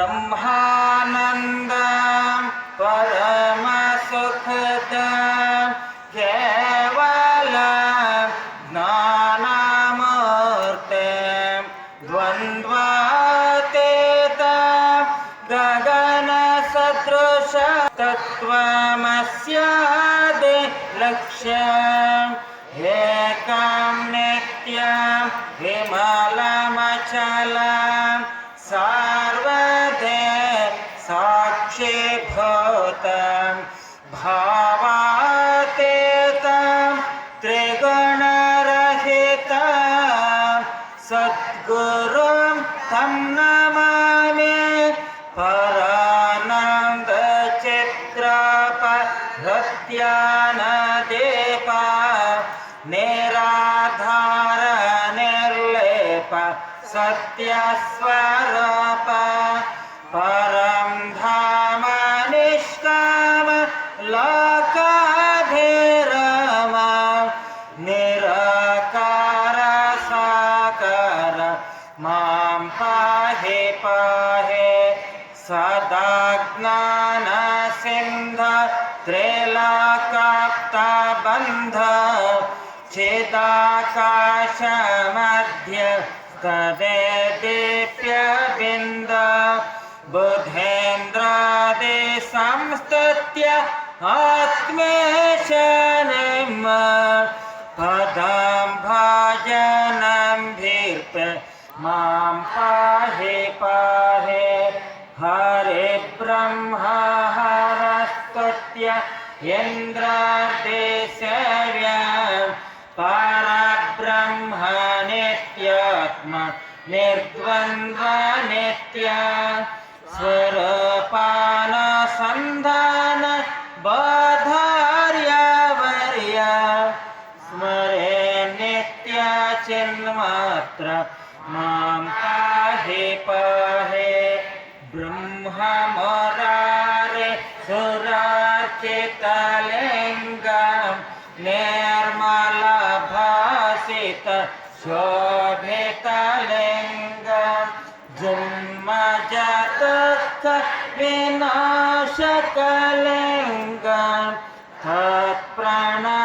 परमानन्द परमसुखद केवल ज्ञानमूर्ते द्वन्द्वातीत गगनसदृश तत्त्वमस्यादि लक्ष्यम् साक्षीभूतं भावातीतं त्रिगुणरहितं। सद्गुरुं तं नमामि परानन्दचित्रपहृत्यानदीपा निराधार निर्लेप सत्यस्वरूप परं त्रिलोकाप्तबन्ध चिदाकाशमध्य तदे दीप्यबिन्द बुधेन्द्रादि संस्तुत्य आत्मेशनिम् पदं भजनं भीर्प, माँ पाहि पाहि, हरे ब्रह्म हरस्तुत्य इन्द्रादेशव्य परब्रह्म नित्यात्म निर्द्वन्द्वनित्य स्वरूपानसन्धान बाधार्यवर्य स्मरे नित्यचिन्मात्र मां पाहि पाहि शोभित लिंग जन्म जात विनाशक तत्प्रणमामि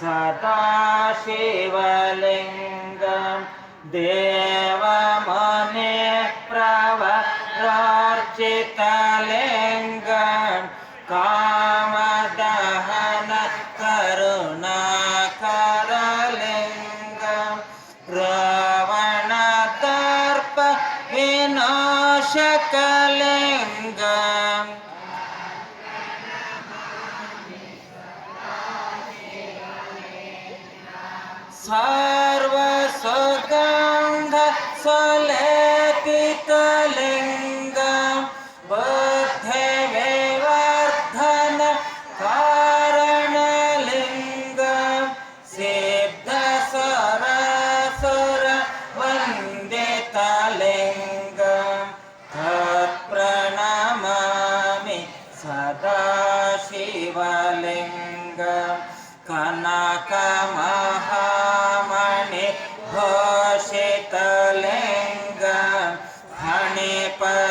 सदा शिवलिंग। देवमने प्रवर्चितलिङ्ग Hi.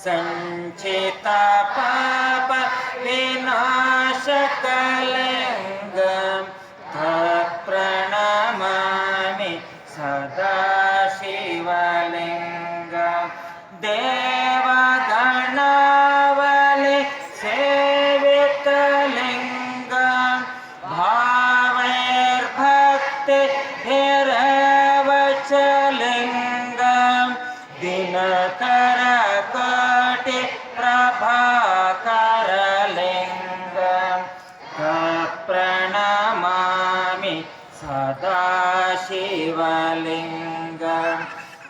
सुशोभितलिङ्गं सञ्चितपाप विनाशकलिङ्गं तत्प्रणमामि सदा शिवलिङ्गं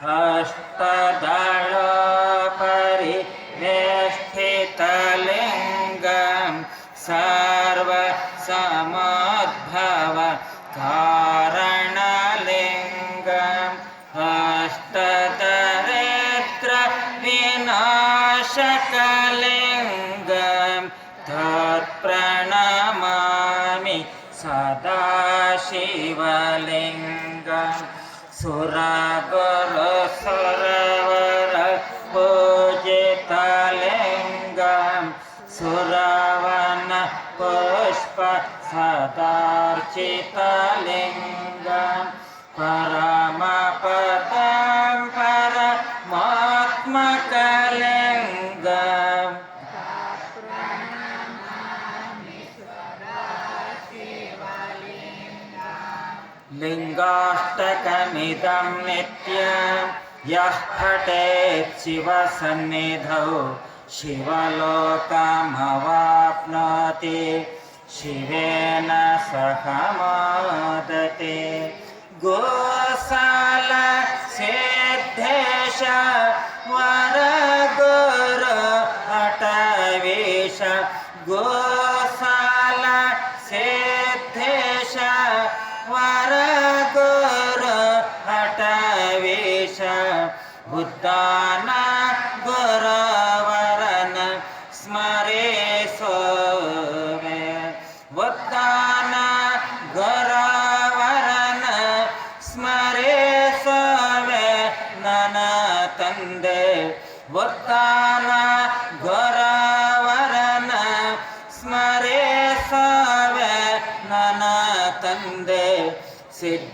हरे अष्टदळपरिवेष्टितलिङ्गं सर्वसमोद्भव कारणलिङ्गम् अष्टदरिद्रविनाशकलिङ्गं तत्प्रणमामि सदा ಶಿವಲಿಂಗ ಸುರಗುರ ಸುರವರ ಪೂಜಿತ ಲಿಂಗ ಸುರವನ ಪುಷ್ಪ ಸದಾರ್ಚಿತ ಲಿಂಗ ಪರಮ लिङ्गाष्टकमिदं नित्यं यः पठेत् शिवसन्निधौ शिवलोकमवाप्नोति शिवेन सह मोदते। गोसाल सिद्धेश वरगुर वेश उद्दान गुरवरन स्मरे सोवे उद्दान गुरवरन स्मरे सवे नन तंदे उद्दान गुरवरन स्मरे सवे नन तंदे सिद्ध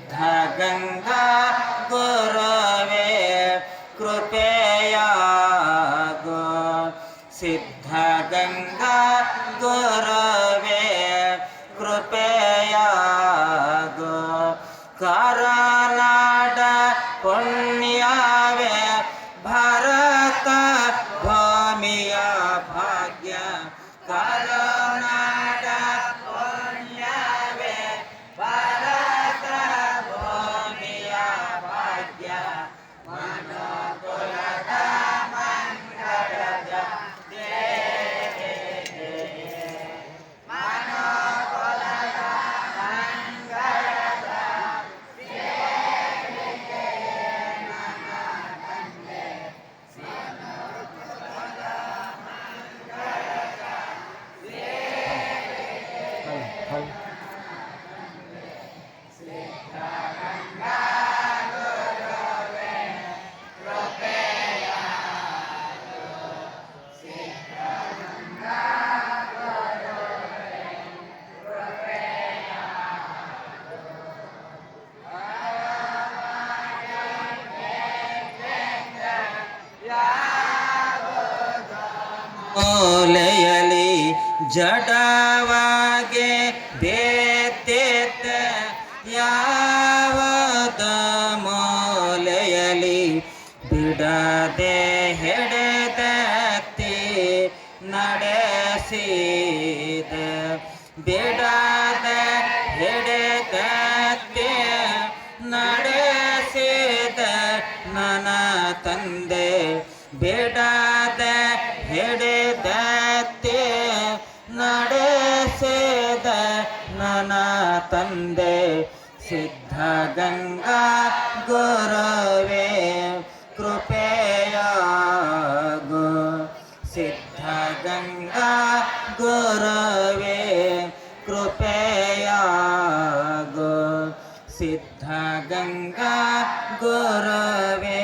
ಜಡವಾಗೆ ಬೇತೇತ ಯಾವದ ಮೂಲೆಯಲಿ ಬಿಡದೆ ಹೆಡೆದತ್ತಿ ನಡೆಸಿದ ಬಿಡದ ಹೆಡೆದತ್ತಿ ನಡೆಸಿದ ನನ್ನ ತಂದೆ ಬಿಡದೆ गङ्गा गुरवे कृपया गो सिद्ध गङ्गा गुरवे कृपया गो सिद्ध गङ्गा गुरवे